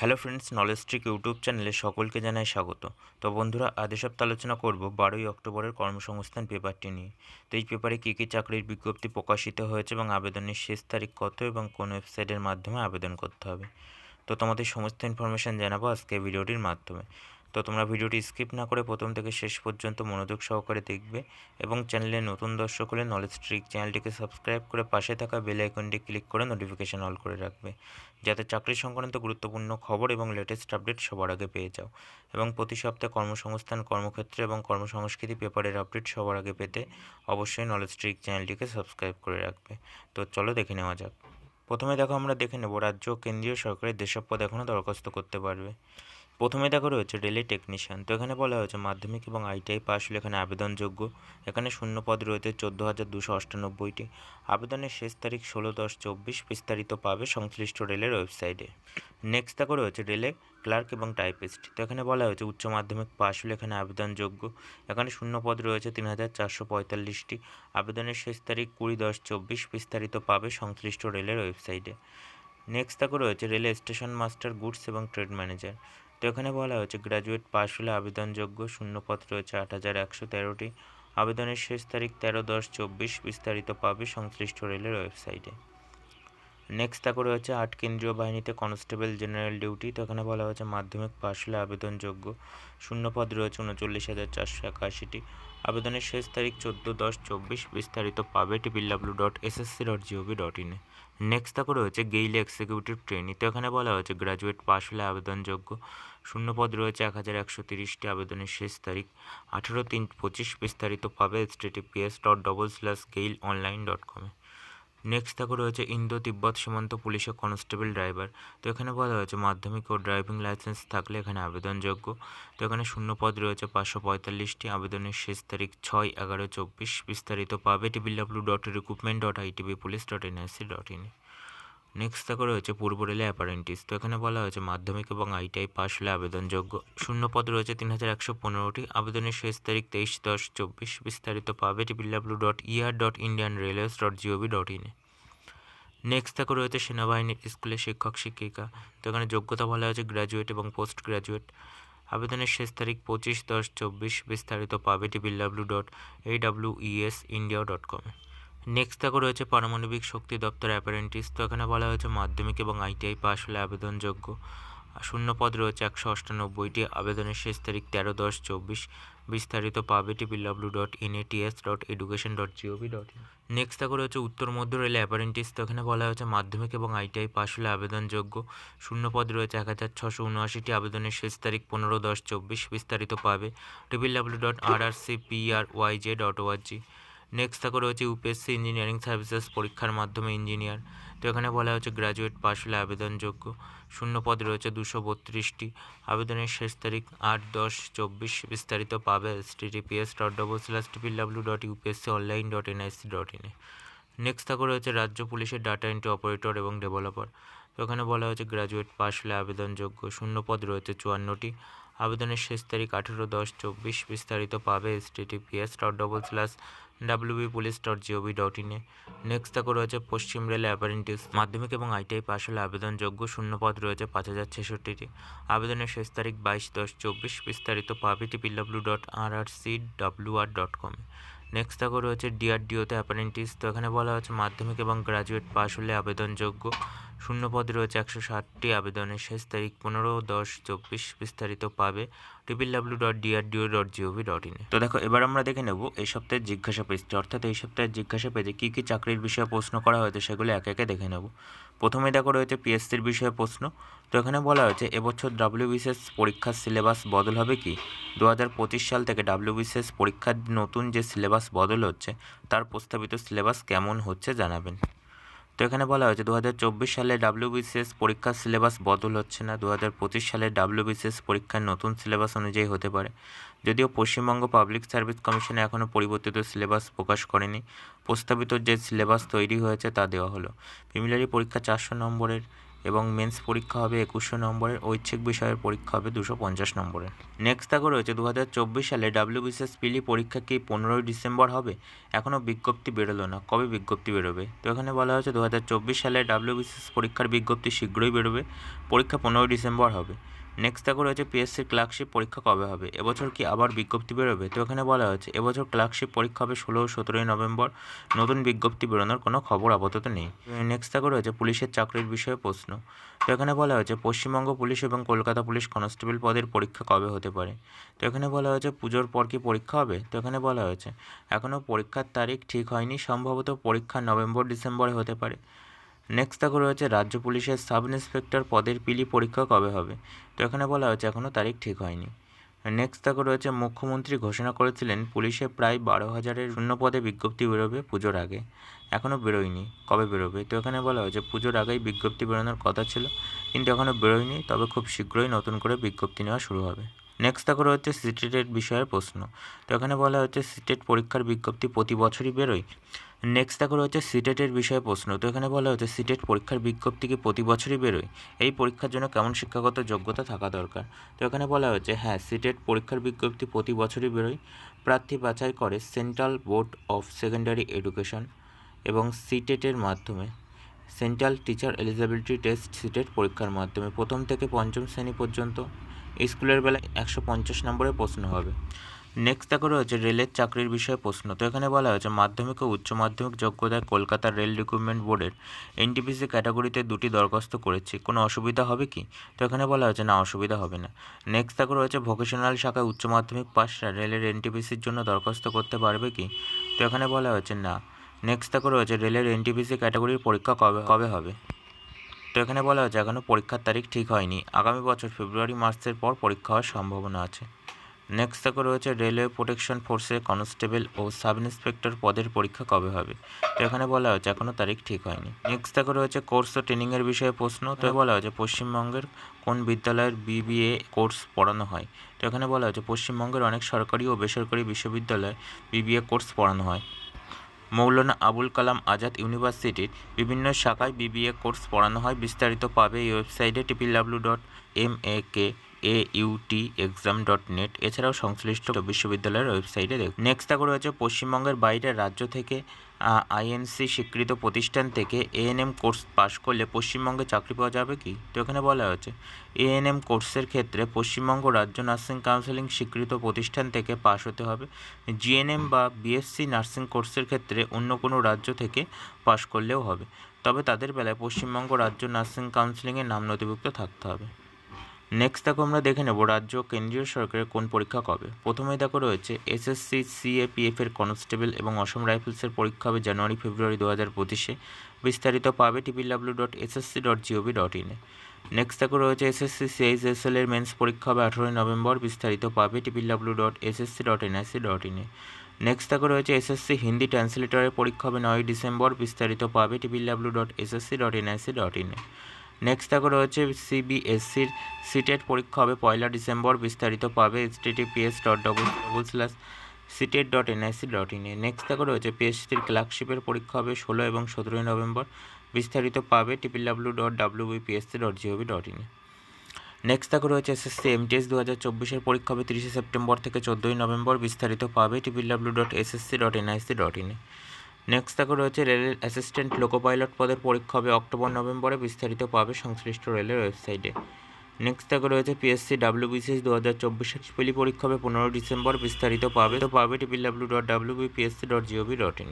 Hello friends, knowledge trick YouTube চ্যানেলে সকলকে জানাই স্বাগত। তো বন্ধুরা, আজ সপ্তাহ আলোচনা করব বারোই অক্টোবরের কর্মসংস্থান পেপারটি নিয়ে। তো এই পেপারে কী কী চাকরির বিজ্ঞপ্তি প্রকাশিত হয়েছে এবং আবেদনের শেষ তারিখ কত এবং কোন ওয়েবসাইটের মাধ্যমে আবেদন করতে হবে? তো তোমাদের সমস্ত ইনফরমেশান জানাব আজকে ভিডিওটির মাধ্যমে। তো তোমরা ভিডিওটি স্কিপ না করে প্রথম থেকে শেষ পর্যন্ত মনোযোগ সহকারে দেখবে এবং চ্যানেলে নতুন দর্শক হলে নলেজ ট্রিক চ্যানেলটিকে সাবস্ক্রাইব করে পাশে থাকা বেল আইকনটি ক্লিক করে নোটিফিকেশান অল করে রাখবে। যাতে চাকরি সংক্রান্ত গুরুত্বপূর্ণ খবর এবং লেটেস্ট আপডেট সবার আগে পেয়ে যাও। এবং প্রতি সপ্তাহে কর্মসংস্থান, কর্মক্ষেত্রে এবং কর্মসংস্কৃতি পেপারের আপডেট সবার আগে পেতে অবশ্যই নলেজ ট্রিক চ্যানেলটিকে সাবস্ক্রাইব করে রাখবে। তো চলো দেখে নেওয়া যাক। প্রথমে দেখো আমরা দেখে নেব রাজ্য কেন্দ্রীয় সরকারের যেসব পদ এখনও দরখাস্ত করতে পারবে। প্রথমে দেখো রয়েছে রেলে টেকনিশিয়ান তো এখানে বলা হয়েছে মাধ্যমিক এবং আইটিআই পাস হলে এখানে আবেদনযোগ্য। এখানে শূন্য পদ রয়েছে চোদ্দ হাজার দুশো অষ্টানব্বইটি। আবেদনের শেষ তারিখ ষোলো দশ চব্বিশ, বিস্তারিত পাবে সংশ্লিষ্ট রেলের ওয়েবসাইটে নেক্সট দেখো রয়েছে রেলে ক্লার্ক এবং টাইপিস্ট তো এখানে বলা হয়েছে উচ্চ মাধ্যমিক পাস হলে এখানে আবেদনযোগ্য। এখানে শূন্য পদ রয়েছে তিন হাজার চারশো পঁয়তাল্লিশটি। আবেদনের শেষ তারিখ কুড়ি দশ চব্বিশ, বিস্তারিত পাবে সংশ্লিষ্ট রেলের ওয়েবসাইটে নেক্সট দেখো রয়েছে রেলে স্টেশন মাস্টার গুডস এবং ট্রেড ম্যানেজার তো এখানে বলা হয়েছে গ্র্যাজুয়েট পাস হলে আবেদনযোগ্য শূন্যপদ রয়েছে আট হাজার একশো তেরোটি। আবেদনের শেষ তারিখ তেরো দশ চব্বিশ, বিস্তারিত পাবে সংশ্লিষ্ট রেলের ওয়েবসাইটে। নেক্সট তা করে হচ্ছে, আট কেন্দ্রীয় বাহিনীতে কনস্টেবল জেনারেল ডিউটি। তো এখানে বলা হয়েছে, মাধ্যমিক পাস হলে আবেদনযোগ্য শূন্যপদ রয়েছে উনচল্লিশ হাজার চারশো একাশিটি। আবেদনের শেষ তারিখ চোদ্দ দশ চব্বিশ বিস্তারিত পাবে triple W dot S S C dot GOV dot ইনে নেক্সট তাকে রয়েছে গেইলে এক্সিকিউটিভ ট্রেনি তো এখানে বলা হয়েছে গ্রাজুয়েট পাস হলে আবেদনযোগ্য। শূন্যপদ রয়েছে এক হাজার একশো তিরিশটি আবেদনের শেষ তারিখ। আঠেরো তিন পঁচিশ বিস্তারিত পাবে S dot double slash GAIL online dot কমে নেক্সট দেখো রয়েছে ইন্দো তিব্বত সীমান্ত পুলিশের কনস্টেবল ড্রাইভার তো এখানে বলা হয়েছে মাধ্যমিক ও ড্রাইভিং লাইসেন্স থাকলে এখানে আবেদনযোগ্য। তো এখানে শূন্য পদ রয়েছে, পাঁচশো পঁয়তাল্লিশটি। আবেদনের শেষ তারিখ ছয় এগারো চব্বিশ। বিস্তারিত পাবে triple W dot recruitment dot ITB police dot NIC dot in next দেখো রয়েছে পূর্ব রেলে অ্যাপারেন্টিস তো এখানে বলা হয়েছে মাধ্যমিক এবং আইটিআই পাস হলে আবেদনযোগ্য। শূন্য পদ রয়েছে, তিন হাজার একশো পনেরোটি। আবেদনের শেষ তারিখ তেইশ দশ চব্বিশ। বিস্তারিত পাবে triple W dot ER dot Indian railways dot GOV dot ইনে নেক্সট থাকে রয়েছে সেনাবাহিনীর স্কুলে শিক্ষক, শিক্ষিকা। তো এখানে যোগ্যতা বলা হয়েছে গ্র্যাজুয়েট এবং পোস্ট গ্র্যাজুয়েট আবেদনের শেষ তারিখ পঁচিশ দশ চব্বিশ, বিস্তারিত পাবে triple W dot A W ES India dot কমে নেক্সট দেখো রয়েছে পারমাণবিক শক্তি দপ্তর অ্যাপারেন্টিস তো এখানে বলা হয়েছে মাধ্যমিক এবং আইটিআই পাস হলে আবেদনযোগ্য। শূন্য পদ রয়েছে একশো অষ্টানব্বইটি। আবেদনের শেষ তারিখ তেরো দশ চব্বিশ। বিস্তারিত পাবে triple W dot NATS dot education dot GOV dot next দেখো রয়েছে উত্তর, মধ্য রেলে অ্যাপারেন্টিস তো এখানে বলা হয়েছে মাধ্যমিক এবং আইটিআই পাস হলে আবেদনযোগ্য। শূন্য পদ রয়েছে এক হাজার ছশো উনআশিটি। আবেদনের শেষ তারিখ পনেরো দশ চব্বিশ। বিস্তারিত পাবে triple W dot R R C P R Y J dot ORG next থাকে রয়েছে ইউপিএসসি ইঞ্জিনিয়ারিং সার্ভিসেস পরীক্ষার মাধ্যমে ইঞ্জিনিয়ার তো এখানে বলা হচ্ছে গ্র্যাজুয়েট পাস হলে আবেদনযোগ্য। শূন্য পদ রয়েছে দুশো বত্রিশটি। আবেদনের শেষ তারিখ আট দশ চব্বিশ। বিস্তারিত পাবে HTTPS dot double slash triple W dot UPSC online dot NIC dot ইনে নেক্সট থাকে রয়েছে রাজ্য পুলিশের ডাটা এন্ট্রি অপারেটর এবং ডেভেলপার তো এখানে বলা হয়েছে গ্র্যাজুয়েট পাস হলে আবেদনযোগ্য। শূন্য পদ রয়েছে চুয়ান্নটি। আবেদনের শেষ তারিখ আঠেরো দশ চব্বিশ বিস্তারিত পাবে HTTPS dot double slash WB police dot GOV dot ইনে নেক্সট তাকে রয়েছে পশ্চিম রেলে অ্যাপারেন্টিস মাধ্যমিক এবং আইটিআই পাস হলে আবেদনযোগ্য শূন্যপদ রয়েছে পাঁচ হাজার ছেষট্টিটি। আবেদনের শেষ তারিখ বাইশ দশ চব্বিশ বিস্তারিত পাবে triple W dot R R C W R dot কমে নেক্সট দেখো রয়েছে ডিআরডিওতে অ্যাপারেন্টিস তো এখানে বলা হচ্ছে মাধ্যমিক এবং গ্রাজুয়েট পাস হলে আবেদনযোগ্য। শূন্য পদ রয়েছে একশো ষাটটি আবেদনের শেষ তারিখ পনেরো দশ চব্বিশ বিস্তারিত পাবে triple W dot DRDO dot GOV dot ইনে তো দেখো, এবার আমরা দেখে নেব এই সপ্তাহের জিজ্ঞাসা পেজটি। অর্থাৎ এই সপ্তাহের জিজ্ঞাসা পেজে কী কী চাকরির বিষয়ে প্রশ্ন করা হয়েছে সেগুলো একে একে দেখে নেব। প্রথমে দেখো, রয়েছে পিএসসির বিষয়ে প্রশ্ন। তো এখানে বলা হয়েছে, এবছর ডাব্লিউবিসিএস পরীক্ষার সিলেবাস বদল হবে কি? দু হাজার পঁচিশ সাল থেকে ডাব্লিউবিসিএস পরীক্ষার নতুন যে সিলেবাস বদল হচ্ছে, তার প্রস্তাবিত সিলেবাস কেমন হচ্ছে জানাবেন। তো এখানে বলা হয়েছে দু হাজার চব্বিশ সালে ডাব্লিউবিসিএস পরীক্ষার সিলেবাস বদল হচ্ছে না। দু হাজার পঁচিশ সালে ডাব্লিউবিসিএস পরীক্ষার নতুন সিলেবাস অনুযায়ী হতে পারে। যদিও পশ্চিমবঙ্গ পাবলিক সার্ভিস কমিশনে এখনও পরিবর্তিত সিলেবাস প্রকাশ করেনি। প্রস্তাবিত যে সিলেবাস তৈরি হয়েছে তা দেওয়া হলো। প্রিমিলারি পরীক্ষা চারশো নম্বরের এবং মেন্স পরীক্ষা হবে একুশশো নম্বরের ঐচ্ছিক বিষয়ের পরীক্ষা হবে দুশো পঞ্চাশ নম্বরের নেক্সট দেখো রয়েছে দু হাজার চব্বিশ সালে ডাব্লিউবিসিএস পিলি পরীক্ষা কি পনেরোই ডিসেম্বর হবে? এখনও বিজ্ঞপ্তি বেরোলো না। কবে বিজ্ঞপ্তি বেরোবে? তো এখানে বলা হয়েছে দু হাজার চব্বিশ সালে ডাব্লিউবিসিএস পরীক্ষার বিজ্ঞপ্তি শীঘ্রই বেরোবে। পরীক্ষা পনেরোই ডিসেম্বর হবে। নেক্সট দেখো রয়েছে পিএসসি ক্লার্কশিপ পরীক্ষা কবে হবে? এবছর কি আবার বিজ্ঞপ্তি বেরোবে? তো এখানে বলা হয়েছে, এবছর ক্লার্কশিপ পরীক্ষা হবে ষোলো ও সতেরোই নভেম্বর। নতুন বিজ্ঞপ্তি বেরোনোর কোনো খবর আপাতত নেই। নেক্সট দেখো রয়েছে পুলিশের চাকরির বিষয়ে প্রশ্ন। তো এখানে বলা হয়েছে, পশ্চিমবঙ্গ পুলিশ এবং কলকাতা পুলিশ কনস্টেবল পদের পরীক্ষা কবে হতে পারে? তো এখানে বলা হয়েছে, পুজোর পর কি পরীক্ষা হবে? তো এখানে বলা হয়েছে এখনও পরীক্ষার তারিখ ঠিক হয়নি, সম্ভবত পরীক্ষা নভেম্বর ডিসেম্বরে হতে পারে। নেক্সট দেখো রয়েছে রাজ্য পুলিশের সাব ইন্সপেক্টর পদের পিলি পরীক্ষা কবে হবে? তো এখানে বলা হয়েছে এখনও তারিখ ঠিক হয়নি। নেক্সট দেখো রয়েছে মুখ্যমন্ত্রী ঘোষণা করেছিলেন পুলিশে প্রায় বারো হাজারের শূন্য পদে বিজ্ঞপ্তি বেরোবে পুজোর আগে। এখনও বেরোয়নি। কবে বেরোবে? তো এখানে বলা হয়েছে পুজোর আগেই বিজ্ঞপ্তি বেরোনোর কথা ছিল, কিন্তু এখনও বেরোয়নি, তবে খুব শীঘ্রই নতুন করে বিজ্ঞপ্তি নেওয়া শুরু হবে। নেক্সট দেখো হচ্ছে সিটেটের বিষয়ের প্রশ্ন। তো এখানে বলা হচ্ছে সিটেট পরীক্ষার বিজ্ঞপ্তি প্রতি বছরই বেরোয়। নেক্সট দেখো হচ্ছে সিটেটের বিষয়ে প্রশ্ন। তো এখানে বলা হচ্ছে সিটেট পরীক্ষার বিজ্ঞপ্তি কি প্রতি বছরই বেরোয়? এই পরীক্ষার জন্য কেমন শিক্ষাগত যোগ্যতা থাকা দরকার? তো এখানে বলা হচ্ছে হ্যাঁ সিটেট পরীক্ষার বিজ্ঞপ্তি প্রতি বছরই বেরোয়। প্রার্থী বাছাই করে central board of secondary education এবং সিটেটের মাধ্যমে। Central teacher eligibility test CTET পরীক্ষার মাধ্যমে। প্রথম থেকে পঞ্চম শ্রেণি পর্যন্ত। স্কুলের বেলায় একশো পঞ্চাশ নম্বরের প্রশ্ন হবে। নেক্সট দেখো রয়েছে রেলের চাকরির বিষয়ে প্রশ্ন। তো এখানে বলা হয়েছে, মাধ্যমিক ও উচ্চ মাধ্যমিক যোগ্যতায় কলকাতার রেল রিক্রুটমেন্ট বোর্ডের এনটিপিসি ক্যাটাগরিতে দুটি দরখাস্ত করেছি। কোনো অসুবিধা হবে কি? তো এখানে বলা হয়েছে, না, অসুবিধা হবে না। নেক্সট দেখো রয়েছে, ভোকেশনাল শাখায় উচ্চ মাধ্যমিক পাশরা রেলের এনটিপিসির জন্য দরখাস্ত করতে পারবে কি? তো এখানে বলা হয়েছে, না। নেক্সট দেখো রয়েছে, রেলের এনটিপিসি ক্যাটাগরির পরীক্ষা কবে কবে হবে? তো এখানে বলা হয়েছে এখনও পরীক্ষার তারিখ ঠিক হয়নি। আগামী বছর ফেব্রুয়ারি মার্চের পর পরীক্ষা হওয়ার সম্ভাবনা আছে। নেক্সট দেখো রয়েছে রেলওয়ে প্রোটেকশন ফোর্সের কনস্টেবল ও সাব ইন্সপেক্টর পদের পরীক্ষা কবে হবে? তো এখানে বলা হয়েছে এখনও তারিখ ঠিক হয়নি। নেক্সট দেখো রয়েছে কোর্স ও ট্রেনিংয়ের বিষয়ে প্রশ্ন তো বলা হয়েছে পশ্চিমবঙ্গের কোন বিদ্যালয়ের বিবিএ কোর্স পড়ানো হয়? তো এখানে বলা হয়েছে পশ্চিমবঙ্গের অনেক সরকারি ও বেসরকারি বিশ্ববিদ্যালয়ে বিবিএ কোর্স পড়ানো হয়। মৌলানা আবুল কালাম আজাদ ইউনিভার্সিটির বিভিন্ন শাখায় বিবিএ কোর্স পড়ানো হয়। বিস্তারিত পাবে এই ওয়েবসাইটে triple W dot M A K A UT exam dot net এছাড়াও সংশ্লিষ্ট বিশ্ববিদ্যালয়ের ওয়েবসাইটে দেখুন। নেক্সট দেখো রয়েছে পশ্চিমবঙ্গের বাইরে রাজ্য থেকে আইএনসি স্বীকৃত প্রতিষ্ঠান থেকে এএনএম কোর্স পাশ করলে পশ্চিমবঙ্গে চাকরি পাওয়া যাবে কি? তো এখানে বলা হয়েছে, এএনএম কোর্সের ক্ষেত্রে পশ্চিমবঙ্গ রাজ্য নার্সিং কাউন্সিলিং স্বীকৃত প্রতিষ্ঠান থেকে পাশ হতে হবে। জিএনএম বা বিএসসি নার্সিং কোর্সের ক্ষেত্রে অন্য কোনো রাজ্য থেকে পাশ করলেও হবে। তবে তাদের বেলায় পশ্চিমবঙ্গ রাজ্য নার্সিং কাউন্সিলিংয়ের নাম নথিভুক্ত থাকতে হবে। নেক্সট দেখো আমরা দেখে নেব রাজ্য কেন্দ্রীয় সরকারের কোন পরীক্ষা কবে। প্রথমেই দেখো রয়েছে এসএসসি সিএপিএফ এর কনস্টেবল এবং অসম রাইফেলসের পরীক্ষা হবে জানুয়ারি, ফেব্রুয়ারি দু হাজার পঁচিশে। বিস্তারিত পাবে triple W dot SSC dot GOV dot ইনে নেক্সট দেখো রয়েছে এসএসসি সিআইএসএল এর মেন্স পরীক্ষা হবে আঠেরোই নভেম্বর। বিস্তারিত পাবে triple W dot SSC dot NIC dot ইনে নেক্সট দেখো রয়েছে এসএসসি হিন্দি ট্রান্সলেটরের পরীক্ষা হবে নয় ডিসেম্বর। বিস্তারিত পাবে triple W dot SSC dot NIC dot ইনে নেক্সট দেখো রয়েছে সিবিএসসির সিটেট পরীক্ষা হবে পয়লা ডিসেম্বর, বিস্তারিত পাবে HTTPS dot double double slash CTET dot NIC dot ইনে নেক্সট দেখো রয়েছে পিএসসির ক্লার্কশিপের পরীক্ষা হবে ষোলো এবং সতেরোই নভেম্বর, বিস্তারিত পাবে triple W dot W BPSC dot GOV dot ইনে নেক্সট দেখো রয়েছে এসএসসি এমটিএস দু হাজার চব্বিশের পরীক্ষা হবে তিরিশে সেপ্টেম্বর থেকে চোদ্দোই নভেম্বর, বিস্তারিত পাবে triple W dot SSC dot NIC dot ইনে নেক্সট দেখো রয়েছে রেলের অ্যাসিস্ট্যান্ট লোকো পাইলট পদের পরীক্ষা হবে অক্টোবর, নভেম্বরে। বিস্তারিত পাবে সংশ্লিষ্ট রেলের ওয়েবসাইটে নেক্সট দেখো রয়েছে পিএসসি ডাব্লিউবিসিএস দু হাজার চব্বিশের পিলি পরীক্ষা হবে পনেরো ডিসেম্বর। বিস্তারিত পাবে তো পাবে টিপিল W dot W BPSC dot GOV dot in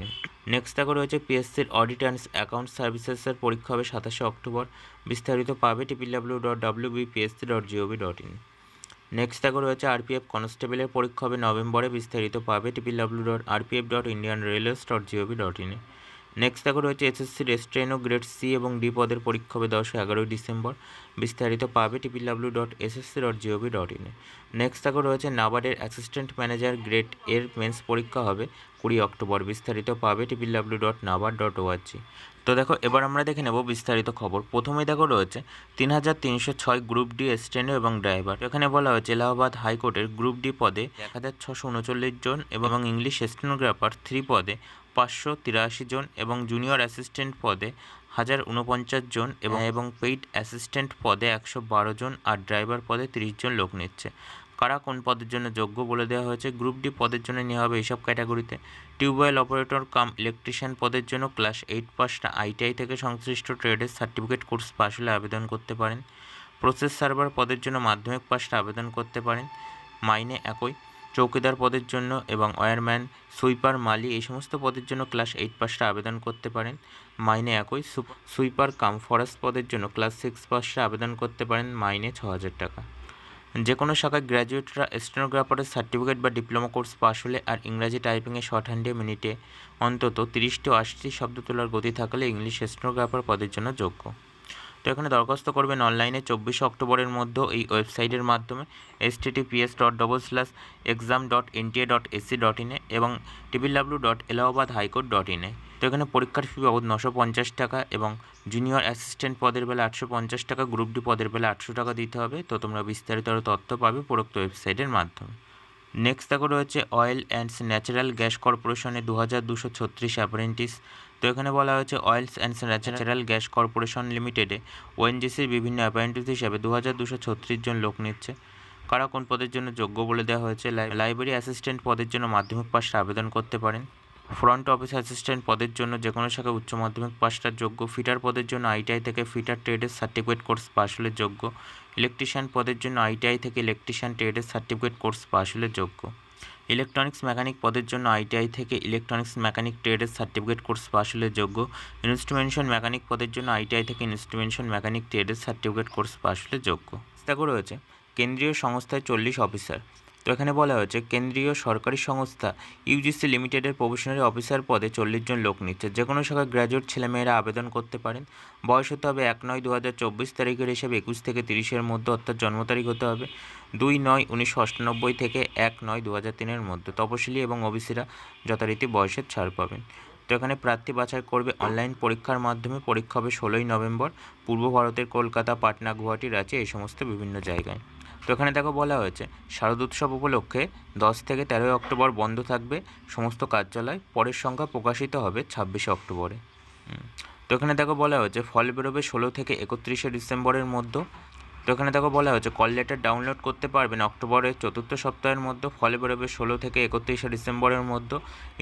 next দেখো রয়েছে পিএসসির অডিট অ্যান্ড অ্যাকাউন্ট সার্ভিসেসের পরীক্ষা হবে সাতাশে অক্টোবর। বিস্তারিত পাবে triple W dot W BPSC dot GOV dot in next দেখো রয়েছে আরপিএফ কনস্টেবলের পরীক্ষা হবে নভেম্বরে, বিস্তারিত পাবে triple W dot RPF dot Indian railways dot GOV dot ইনে নেক্সট দেখো রয়েছে এসএসসি রেস্ট্রেনো গ্রেড সি এবং ডি পদের পরীক্ষা হবে দশ এগারোই ডিসেম্বর বিস্তারিত পাবে টিপিল W dot SSC dot GOV dot ইনে নেক্সট দেখো রয়েছে নাবার্ডের অ্যাসিস্ট্যান্ট ম্যানেজার গ্রেড এর মেন্স পরীক্ষা হবে কুড়ি অক্টোবর। বিস্তারিত পাবে triple W dot NABARD dot ORG তো দেখো এবার আমরা দেখে নেব বিস্তারিত খবর। প্রথমেই দেখো রয়েছে তিন হাজার তিনশো ছয় গ্রুপ ডি স্টেনো এবং ড্রাইভার এখানে বলা হয়েছে এলাহাবাদ হাইকোর্টের গ্রুপ ডি পদে এক হাজার ছশো উনচল্লিশ জন এবং ইংলিশ স্টেনোগ্রাফার থ্রি পদে পাঁচশো তিরাশি জন এবং জুনিয়র অ্যাসিস্ট্যান্ট পদে হাজার উনপঞ্চাশ জন এবং এবং পেইড অ্যাসিস্ট্যান্ট পদে একশো বারো জন আর ড্রাইভার পদে তিরিশ জন লোক নিচ্ছে। কারা কোন পদের জন্য যোগ্য বলে দেওয়া হয়েছে? গ্রুপ ডি পদের জন্য নেওয়া হবে এইসব ক্যাটাগরিতে। টিউবওয়েল অপারেটর কাম ইলেকট্রিশিয়ান পদের জন্য ক্লাস এইট পাসটা আইটিআই থেকে সংশ্লিষ্ট ট্রেডের সার্টিফিকেট কোর্স পাশ হলে আবেদন করতে পারেন। প্রসেস সার্ভার পদের জন্য মাধ্যমিক পাসটা আবেদন করতে পারেন। মাইনে একই। চৌকিদার পদের জন্য এবং ওয়ারম্যান সুইপার, মালি এই সমস্ত পদের জন্য ক্লাস এইট পাসটা আবেদন করতে পারেন। মাইনে একই সুইপার কাম ফরেস্ট পদের জন্য ক্লাস সিক্স পাসটা আবেদন করতে পারেন, মাইনে ছ হাজার টাকা। যে কোনো শাখায় গ্র্যাজুয়েটরা স্টেনোগ্রাফারের সার্টিফিকেট বা ডিপ্লোমা কোর্স পাশ হলে আর ইংরাজি টাইপিংয়ে শর্ট হ্যান্ডে মিনিটে অন্তত তিরিশটি আশিটি শব্দ তোলার গতি থাকলে ইংলিশ স্টেনোগ্রাফার পদের জন্য যোগ্য। তো এখানে দরখাস্ত করবেন অনলাইনে চব্বিশে অক্টোবরের মধ্যে এই ওয়েবসাইটের মাধ্যমে HTTPS dot double slash exam dot NTA dot AC dot ইনে এবং triple W dot Allahabad high court dot ইনে তো এখানে পরীক্ষার ফি বাবদ নশো পঞ্চাশ টাকা এবং জুনিয়র অ্যাসিস্ট্যান্ট পদের বেলা আটশো পঞ্চাশ টাকা গ্রুপ ডি পদের বেলা আটশো টাকা দিতে হবে। তো তোমরা বিস্তারিত তথ্য পাবে উপরোক্ত ওয়েবসাইটের মাধ্যমে। নেক্সট দেখো রয়েছে অয়েল অ্যান্ডস ন্যাচারাল গ্যাস কর্পোরেশনে দু হাজার দুশো ছত্রিশ অ্যাপ্রেন্টিস তো এখানে বলা হয়েছে oils and natural gas corporation লিমিটেডে ওএনজিসির বিভিন্ন অ্যাপয়েন্টিস হিসাবে দু হাজার দুশো ছত্রিশ জন লোক নিচ্ছে। কারা কোন পদের জন্য যোগ্য বলে দেওয়া হয়েছে? লাই- লাইব্রেরি অ্যাসিস্ট্যান্ট পদের জন্য মাধ্যমিক পাশে আবেদন করতে পারেন। ফ্রন্ট অফিস অ্যাসিস্ট্যান্ট পদের জন্য যে কোনো শাখায় উচ্চ মাধ্যমিক পাশটার যোগ্য। ফিটার পদের জন্য আইটিআই থেকে ফিটার ট্রেডের সার্টিফিকেট কোর্স পাশ হলে যোগ্য। ইলেকট্রিশিয়ান পদের জন্য আইটিআই থেকে ইলেকট্রিশিয়ান ট্রেডের সার্টিফিকেট কোর্স পাশ হলে যোগ্য। ইলেকট্রনিক্স মেকানিক পদের জন্য আইটিআই থেকে ইলেকট্রনিক্স মেকানিক ট্রেডের সার্টিফিকেট কোর্স পাশ হলে যোগ্য। ইনস্ট্রুমেন্টেশন মেকানিক পদের জন্য আইটিআই থেকে ইনস্ট্রুমেন্টেশন মেকানিক ট্রেডের সার্টিফিকেট কোর্স পাশ হলে যোগ্য। দেখো রয়েছে। কেন্দ্রীয় সংস্থায় চল্লিশ অফিসার। তো এখানে বলা হয়েছে, কেন্দ্রীয় সরকারি সংস্থা ইউজিসি লিমিটেডের প্রফেশনারি অফিসার পদে চল্লিশ জন লোক নিচ্ছে। যে কোনো শাখায় গ্র্যাজুয়েট ছেলেমেয়েরা আবেদন করতে পারেন। বয়স হতে হবে এক নয় দু হাজার চব্বিশ তারিখের হিসাবে একুশ থেকে তিরিশের মধ্যে, অর্থাৎ জন্ম তারিখ হতে হবে দুই নয় উনিশশো অষ্টানব্বই থেকে এক নয় দু হাজার তিনের মধ্যে। তপশিলি এবং ওবিসিরা যথারীতি বয়সের ছাড় পাবেন। তো এখানে প্রার্থী বাছাই করবে অনলাইন পরীক্ষার মাধ্যমে। পরীক্ষা হবে ষোলোই নভেম্বর, পূর্ব ভারতের কলকাতা, পাটনা, গুয়াহাটি, রাঁচি, এই সমস্ত বিভিন্ন জায়গায়। তো এখানে দেখো বলা হয়েছে, শারদ উৎসব উপলক্ষে দশ থেকে তেরোই অক্টোবর বন্ধ থাকবে, সমস্ত কার্যালয় পরের সংখ্যা প্রকাশিত হবে ছাব্বিশে অক্টোবরে। তো এখানে দেখো বলা হয়েছে, ফল বেরোবে ষোলো থেকে একত্রিশে ডিসেম্বরের মধ্যে। তো এখানে দেখো বলা হয়েছে, কল লেটার ডাউনলোড করতে পারবেন অক্টোবরের চতুর্থ সপ্তাহের মধ্যে, ফলে বেরোবে ষোলো থেকে একত্রিশে ডিসেম্বরের মধ্যে।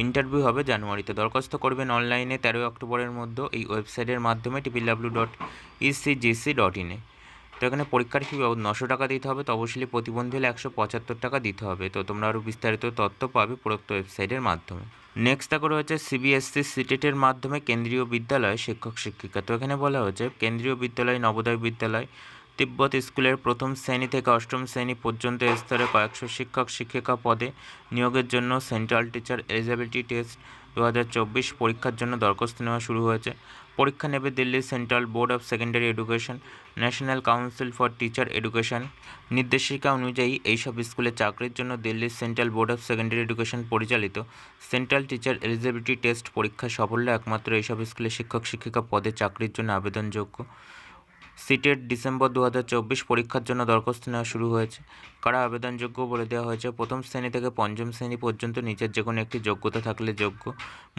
ইন্টারভিউ হবে জানুয়ারিতে, দরখাস্ত করবেন অনলাইনে তেরোই অক্টোবরের মধ্যে এই ওয়েবসাইটের মাধ্যমে triple W dot ECGC dot ইনে তো এখানে পরীক্ষার ফি বাবদ নশো টাকা দিতে হবে তপশিলি প্রতিবন্ধী হলে একশো পঁচাত্তর টাকা দিতে হবে। তো তোমরা আরও বিস্তারিত তথ্য পাবে উপরোক্ত ওয়েবসাইটের মাধ্যমে। নেক্সট দেখো রয়েছে সিবিএসসি সিটেটের মাধ্যমে কেন্দ্রীয় বিদ্যালয় শিক্ষক শিক্ষিকা। তো এখানে বলা হয়েছে, কেন্দ্রীয় বিদ্যালয়, নবোদয় বিদ্যালয়, তিব্বত স্কুলের প্রথম শ্রেণি থেকে অষ্টম শ্রেণি পর্যন্ত স্তরে কয়েকশো শিক্ষক শিক্ষিকা পদে নিয়োগের জন্য সেন্ট্রাল টিচার এলিজিবিলিটি টেস্ট দু হাজার চব্বিশ পরীক্ষার জন্য দরখাস্ত নেওয়া শুরু হয়েছে। পরীক্ষা নেবে Delhi central board of secondary education, national council for teacher education. নির্দেশিকা অনুযায়ী এইসব স্কুলে চাকরির জন্য Delhi central board of secondary education পরিচালিত সেন্ট্রাল টিচার এলিজিবিলিটি টেস্ট পরীক্ষা সাফল্য একমাত্র এইসব স্কুলে শিক্ষক শিক্ষিকা পদে চাকরির জন্য আবেদনযোগ্য। সিটেট ডিসেম্বর দু হাজার চব্বিশ পরীক্ষার জন্য দরখাস্ত নেওয়া শুরু হয়েছে। কারা আবেদনযোগ্য বলে দেওয়া হয়েছে? প্রথম শ্রেণি থেকে পঞ্চম শ্রেণি পর্যন্ত নিচের যে কোনো একটি যোগ্যতা থাকলে যোগ্য।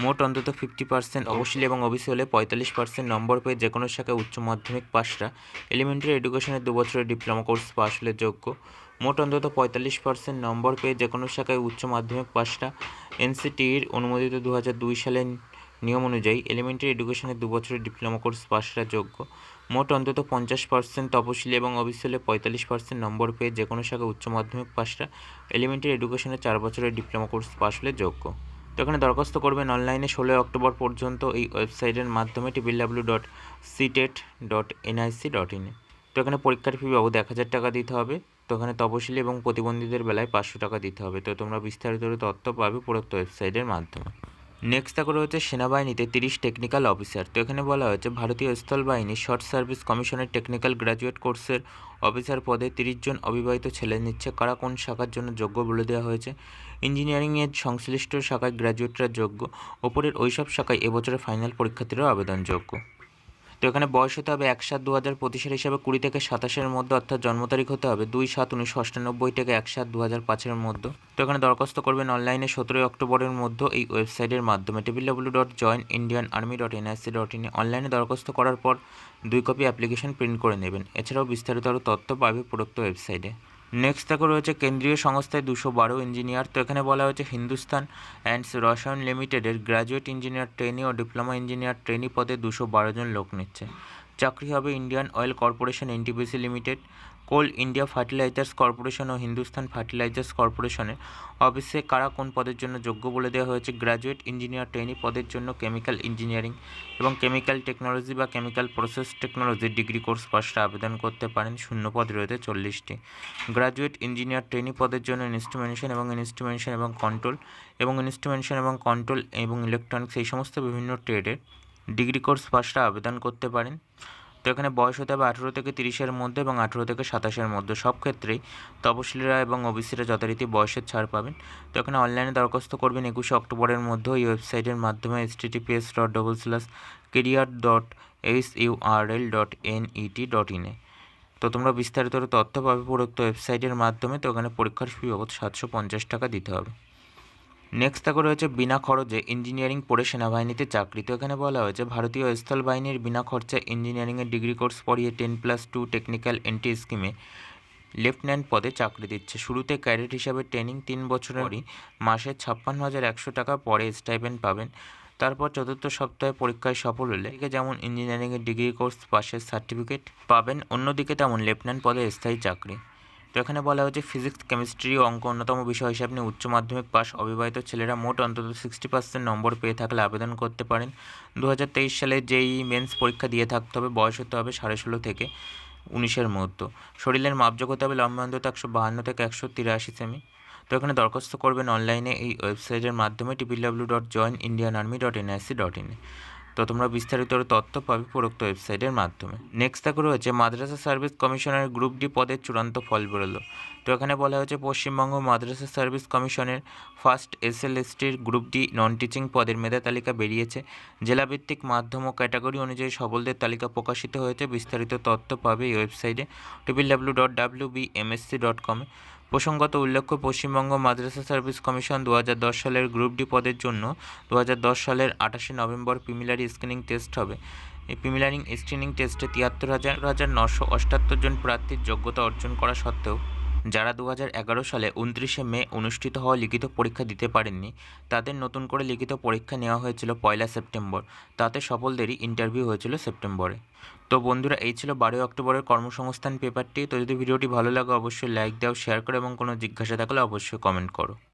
মোট অন্তত ফিফটি পার্সেন্ট অবশ্যই এবং ওবিসি হলে পঁয়তাল্লিশ পার্সেন্ট নম্বর পেয়ে যে কোনো শাখায় উচ্চ মাধ্যমিক পাশরা। এলিমেন্টারি এডুকেশনের দু বছরের ডিপ্লোমা কোর্স পাশ হলে যোগ্য। মোট অন্তত পঁয়তাল্লিশ পার্সেন্ট নম্বর পেয়ে যে কোনো শাখায় উচ্চ মাধ্যমিক পাশরা। এনসিটির অনুমোদিত দু হাজার দুই সালের নিয়ম অনুযায়ী এলিমেন্টারি এডুকেশনের দু বছরের ডিপ্লোমা কোর্স পাশরা যোগ্য। মোট অন্তত পঞ্চাশ পার্সেন্ট তপশিলি এবং অবশ্যই পঁয়তাল্লিশ পার্সেন্ট নম্বর পেয়ে যে কোনো শাখায় উচ্চ মাধ্যমিক পাশরা এলিমেন্টারি এডুকেশনের চার বছরের ডিপ্লোমা কোর্স পাশ হলে যোগ্য। তো এখানে দরখাস্ত করবেন অনলাইনে ষোলোই অক্টোবর পর্যন্ত এই ওয়েবসাইটের মাধ্যমে triple W dot CTET dot NIC dot ইনে তো এখানে পরীক্ষার ফি বাবদ এক হাজার টাকা দিতে হবে। তো এখানে তপশিলি এবং প্রতিবন্ধীদের বেলায় পাঁচশো টাকা দিতে হবে। তো তোমরা বিস্তারিত তথ্য পাবে উপরোক্ত ওয়েবসাইটের মাধ্যমে। নেক্সট দেখো রয়েছে সেনাবাহিনীতে তিরিশ টেকনিক্যাল অফিসার তো এখানে বলা হয়েছে, ভারতীয় স্থল বাহিনী শর্ট সার্ভিস কমিশনের টেকনিক্যাল গ্র্যাজুয়েট কোর্সের অফিসার পদে তিরিশ জন অবিবাহিত ছেলে নিচ্ছে। কারা কোন শাখার জন্য যোগ্য বলে দেওয়া হয়েছে? ইঞ্জিনিয়ারিংয়ের সংশ্লিষ্ট শাখায় গ্র্যাজুয়েটরা যোগ্য। ওপরের ওইসব শাখায় এবছরের ফাইনাল পরীক্ষার্থীরাও আবেদনযোগ্য। তো এখানে বয়স হতে হবে এক সাত দু হাজার পঁচিশের হিসাবে কুড়ি থেকে সাতাশের মধ্যে, অর্থাৎ জন্ম তারিখ হতে হবে দুই সাত উনিশশো অষ্টানব্বই থেকে এক সাত দু হাজার পাঁচের মধ্যে। তো এখানে দরখাস্ত করবেন অনলাইনে সতেরোই অক্টোবরের মধ্যে এই ওয়েবসাইটের মাধ্যমে triple W dot join Indian army dot NIC dot in অনলাইনে দরখাস্ত করার পর দুই কপি অ্যাপ্লিকেশন প্রিন্ট করে নেবেন। এছাড়াও বিস্তারিত আরও তথ্য পাবে প্রদত্ত ওয়েবসাইটে। নেক্সট দেখো রয়েছে কেন্দ্রীয় সংস্থায় দুশো বারো ইঞ্জিনিয়ার তো এখানে বলা হয়েছে হিন্দুস্তান অ্যান্ড রসায়ন লিমিটেডের গ্র্যাজুয়েট ইঞ্জিনিয়ার ট্রেনি ও ডিপ্লোমা ইঞ্জিনিয়ার ট্রেনি পদে দুশো বারো জন লোক নিচ্ছে। চাকরি হবে Indian oil corporation NTPC limited coal India fertilizers corporation ও হিন্দুস্তান ফার্টিলাইজার্স কর্পোরেশনের অফিসে কারা কোন পদের জন্য যোগ্য বলে দেওয়া হয়েছে? গ্র্যাজুয়েট ইঞ্জিনিয়ার ট্রেনি পদের জন্য কেমিক্যাল ইঞ্জিনিয়ারিং এবং কেমিক্যাল টেকনোলজি বা chemical process technology degree course পাশটা আবেদন করতে পারেন। শূন্য পদ রয়েছে চল্লিশটি। গ্র্যাজুয়েট ইঞ্জিনিয়ার ট্রেনি পদের জন্য ইনস্ট্রুমেন্টেশন এবং ইনস্ট্রুমেন্টেশন এবং কন্ট্রোল এবং ইনস্ট্রুমেন্টেশন এবং কন্ট্রোল এবং ইলেকট্রনিক্স এই সমস্ত বিভিন্ন ট্রেডের ডিগ্রি কোর্স পাশটা আবেদন করতে পারেন। তো এখানে বয়স হতে হবে আঠেরো থেকে তিরিশের মধ্যে এবং আঠেরো থেকে সাতাশের মধ্যে। সব ক্ষেত্রেই তপশিলীরা এবং ওবিসিরা যথারীতি বয়সের ছাড় পাবেন। তো এখানে অনলাইনে দরখাস্ত করবেন একুশে অক্টোবরের মধ্যে। এই ওয়েবসাইটের মাধ্যমে S TTPS dot double slash career dot H URL dot N ET dot ইনে তো তোমরা বিস্তারিত তথ্য পাবে প্রদত্ত ওয়েবসাইটের মাধ্যমে। তো এখানে পরীক্ষার ফি বাবদ সাতশো পঞ্চাশ টাকা দিতে হবে। নেক্সট থাকা রয়েছে বিনা খরচে ইঞ্জিনিয়ারিং পড়ে সেনাবাহিনীতে চাকরি। তো এখানে বলা হয়েছে, ভারতীয় স্থল বাহিনীর বিনা খরচে ইঞ্জিনিয়ারিংয়ের ডিগ্রি কোর্স পড়িয়ে ten plus two technical entry স্কিমে লেফটেন্যান্ট পদে চাকরি দিচ্ছে। শুরুতে ক্যাডেট হিসাবে ট্রেনিং তিন বছরেরই, মাসে ছাপ্পান্ন হাজার একশো টাকা পরে স্টাইপেন্ড পাবেন। তারপর চতুর্থ সপ্তাহে পরীক্ষায় সফল হলে যেমন ইঞ্জিনিয়ারিংয়ের ডিগ্রি কোর্স পাশের সার্টিফিকেট পাবেন, অন্যদিকে তেমন লেফটেন্যান্ট পদে স্থায়ী চাকরি। তো এখানে বলা হয়েছে ফিজিক্স কেমিস্ট্রি ও অঙ্ক অন্যতম বিষয় হিসাবে নিয়ে উচ্চ মাধ্যমিক পাস অবিবাহিত ছেলেরা মোট অন্তত সিক্সটি পার্সেন্ট নম্বর পেয়ে থাকলে আবেদন করতে পারেন। দু হাজার তেইশ সালে যেই মেন্স পরীক্ষা দিয়ে থাকতে হবে, বয়স হতে হবে সাড়ে ষোলো থেকে উনিশের মধ্যে শরীরের মাপযোগ হতে হবে লম্বান্তত একশো বাহান্ন থেকে একশো তিরাশি সেমি তো এখানে দরখাস্ত করবেন অনলাইনে এই ওয়েবসাইটের মাধ্যমে triple W dot join Indian army dot NIC dot ইনে তো তোমরা বিস্তারিত তথ্য পাবে উপরোক্ত ওয়েবসাইটের মাধ্যমে। নেক্সট থাকে রয়েছে, মাদ্রাসা সার্ভিস কমিশনের গ্রুপ ডি পদের চূড়ান্ত ফল বেরোলো। তো এখানে বলা হয়েছে, পশ্চিমবঙ্গ মাদ্রাসা সার্ভিস কমিশনের ফার্স্ট এসএলএসটির গ্রুপ ডি নন টিচিং পদের মেধা তালিকা বেরিয়েছে। জেলাভিত্তিক মাধ্যম ও ক্যাটাগরি অনুযায়ী সবলদের তালিকা প্রকাশিত হয়েছে। বিস্তারিত তথ্য পাবে এই ওয়েবসাইটে W dot W B M S C dot কমে প্রসঙ্গত উল্লেখ্য, পশ্চিমবঙ্গ মাদ্রাসা সার্ভিস কমিশন দু হাজার দশ সালের গ্রুপ ডি পদের জন্য দু হাজার দশ সালের আঠাশে নভেম্বর প্রিমিলারি স্ক্রিনিং টেস্ট হবে। এই প্রিমিলারিং স্ক্রিনিং টেস্টে তিয়াত্তর হাজার হাজার নশো অষ্টাত্তর জন প্রার্থীর যোগ্যতা অর্জন করা সত্ত্বেও যারা দু হাজার এগারো সালে উনত্রিশে মে অনুষ্ঠিত হওয়া লিখিত পরীক্ষা দিতে পারেননি, তাদের নতুন করে লিখিত পরীক্ষা নেওয়া হয়েছিল পয়লা সেপ্টেম্বর। তাতে সকলদেরই ইন্টারভিউ হয়েছিল সেপ্টেম্বরে। তো বন্ধুরা, এই ছিল বারোই অক্টোবরের কর্মসংস্থান পেপারটি তো যদি ভিডিওটি ভালো লাগে, অবশ্যই লাইক দাও শেয়ার করো এবং কোনো জিজ্ঞাসা থাকলে অবশ্যই কমেন্ট করো।